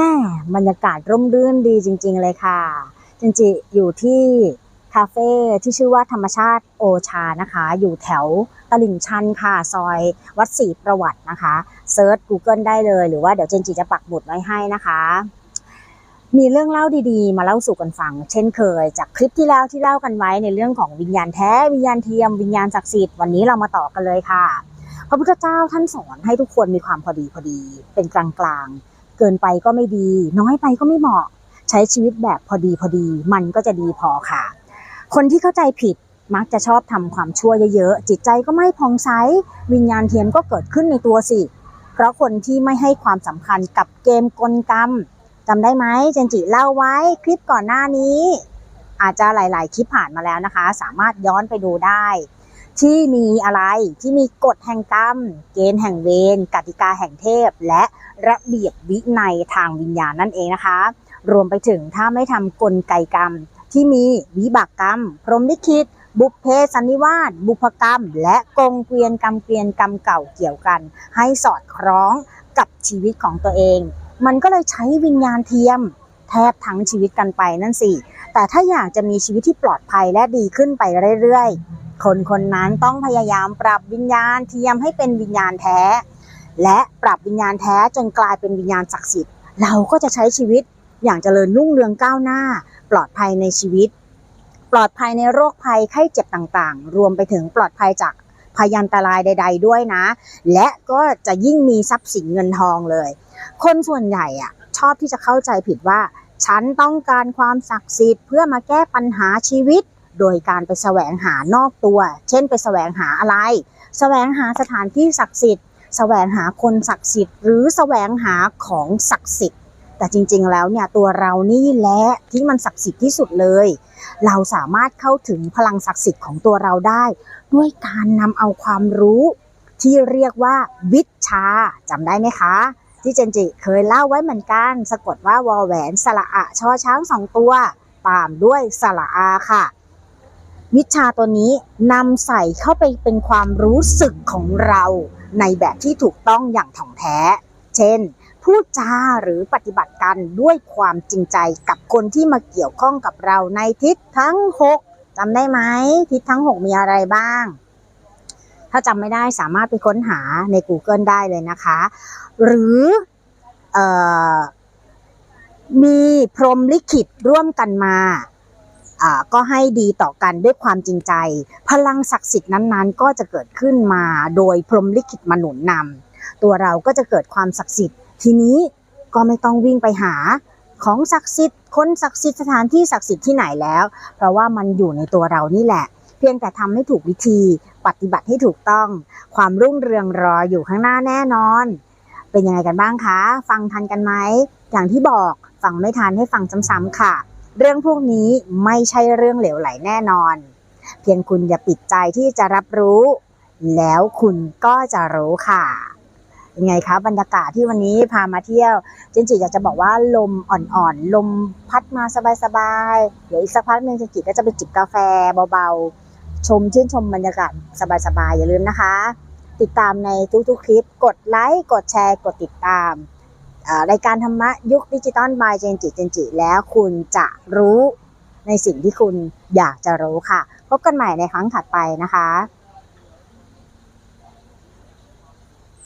ม่บรรยากาศร่มรื่นดีจริง ๆ เลยค่ะจริงๆอยู่ที่คาเฟ่ที่ชื่อว่าธรรมชาติโอชานะคะ อยู่แถวตลิ่งชันค่ะ ซอยวัดศรีประวัตินะคะเซิร์ช Google ได้เลย หรือว่าเดี๋ยวเจนจิจะปักหมุดไว้ให้นะคะ มีเรื่องเล่าดีๆ มาเล่าสู่กันฟัง เช่นเคย จากคลิปที่แล้วที่เล่ากันไว้ในเรื่องของวิญญาณแท้วิญญาณเทียมวิญญาณศักดิ์สิทธิ์วันนี้เรามาต่อกันเลยค่ะ พระพุทธเจ้าท่านสอนให้ทุกคนมีความพอดีพอดีเป็นกลางๆ เกินไปก็ไม่ดี น้อยไปก็ไม่เหมาะ ใช้ชีวิตแบบพอดีพอดี มันก็จะดีพอค่ะ คนที่เข้าใจผิดมักจะชอบทำความชั่วเยอะๆ จิตใจก็ไม่พองใส วิญญาณเทียมก็เกิดขึ้นในตัวสิ เพราะคนที่ไม่ให้ความสำคัญกับเกมกลกรรมจำได้ไหมเจนจิเล่าไว้คลิปก่อนหน้านี้ อาจจะหลาย ๆ คลิปผ่านมาแล้วนะคะ สามารถย้อนไปดูได้ ที่มีอะไรที่มีกฎแห่งกรรม เกณฑ์แห่งเวรกติกาแห่งเทพ และระเบียบวินัยทางวิญญาณนั่นเองนะคะ รวมไปถึงถ้าไม่ทำกลไกกรรม ที่มีวิบากกรรม พรหมลิขิตบุพเพสันนิวาสบุพกรรม และกงเกวียนกรรมเกวียนกรรมเก่าเกี่ยวกัน ให้สอดคล้องกับชีวิตของตัวเอง มันก็เลยใช้วิญญาณเทียม แทบทั้งชีวิตกันไปนั่นสิแต่ถ้าอยากจะมีชีวิตที่ปลอดภัยและดีขึ้นไปเรื่อยๆ คนคนนั้นต้องพยายามปรับวิญญาณเทียมให้เป็นวิญญาณแท้ และปรับวิญญาณแท้จนกลายเป็นวิญญาณศักดิ์สิทธิ์ เราก็จะใช้ชีวิตอย่างเจริญรุ่งเรืองก้าวหน้า ปลอดภัยในชีวิต ปลอดภัยในโรคภัยไข้เจ็บต่างๆ รวมไปถึงปลอดภัยจากพยันตรายใด ๆ ด้วยนะ และก็จะยิ่งมีทรัพย์สินเงินทองเลย คนส่วนใหญ่อะชอบที่จะเข้าใจผิดว่า ฉันต้องการความศักดิ์สิทธิ์เพื่อมาแก้ปัญหาชีวิต โดยการไปแสวงหานอกตัว เช่นไปแสวงหาอะไร แสวงหาสถานที่ศักดิ์สิทธิ์ แสวงหาคนศักดิ์สิทธิ์ หรือแสวงหาของศักดิ์สิทธิ์ แต่จริงๆแล้วเนี่ยตัวเรานี่แหละที่มันศักดิ์สิทธิ์ที่สุดเลย เราสามารถเข้าถึงพลังศักดิ์สิทธิ์ของตัวเราได้ ด้วยการนำเอาความรู้ที่เรียกว่าวิชาจำได้ไหมคะ ที่เจนจิเคยเล่าไว้เหมือนกัน สะกดว่าวอแหวนสระอะช่อช้างสองตัว ตามด้วยสระอาค่ะ วิชาตัวนี้นำใส่เข้าไปเป็นความรู้สึกของเราในแบบที่ถูกต้องอย่างถ่องแท้ เช่น พูดจาหรือปฏิบัติกันด้วยความจริงใจกับคนที่มาเกี่ยวข้องกับเราในทิศทั้ง 6จำได้ไหมทิศทั้ง 6 มีอะไรบ้าง ถ้าจำไม่ได้สามารถไปค้นหาใน Google ได้เลยนะคะ หรือออมีพรมลิขิตร่วมกันมา ก็ให้ดีต่อกันด้วยความจริงใจ พลังศักดิ์สิทธิ์นั้นๆ ก็จะเกิดขึ้นมาโดยพรหมลิขิตมาหนุนนำตัวเราก็จะเกิดความศักดิ์สิทธิ์ ทีนี้ก็ไม่ต้องวิ่งไปหาของศักดิ์สิทธิ์คนศักดิ์สิทธิ์สถานที่ศักดิ์สิทธิ์ที่ไหนแล้ว เพราะว่ามันอยู่ในตัวเรานี่แหละ เพียงแต่ทำให้ถูกวิธีปฏิบัติให้ถูกต้อง ความรุ่งเรืองรออยู่ข้างหน้าแน่นอน เป็นยังไงกันบ้างคะ ฟังทันกันไหมอย่างที่บอกฟังไม่ทันให้ฟังซ้ำๆค่ะ เรื่องพวกนี้ไม่ใช่เรื่องเหลวไหลแน่นอน เพียงคุณอย่าปิดใจที่จะรับรู้ แล้วคุณก็จะรู้ค่ะยังไงคะบรรยากาศที่วันนี้พามาเที่ยวเจนจิอยากจะบอกว่าลมอ่อนๆ ลมพัดมาสบายๆ เดี๋ยวอีกสักพักหนึ่งเจนจิก็จะไปจิบกาแฟเบาๆ ชมชื่นชมบรรยากาศสบายๆ อย่าลืมนะคะ ติดตามในทุกๆคลิปกดไลค์กดแชร์กดติดตาม รายการธรรมะยุคดิจิตอลบายเจนจิเจนจิแล้วคุณจะรู้ในสิ่งที่คุณอยากจะรู้ค่ะ พบกันใหม่ในครั้งถัดไปนะคะ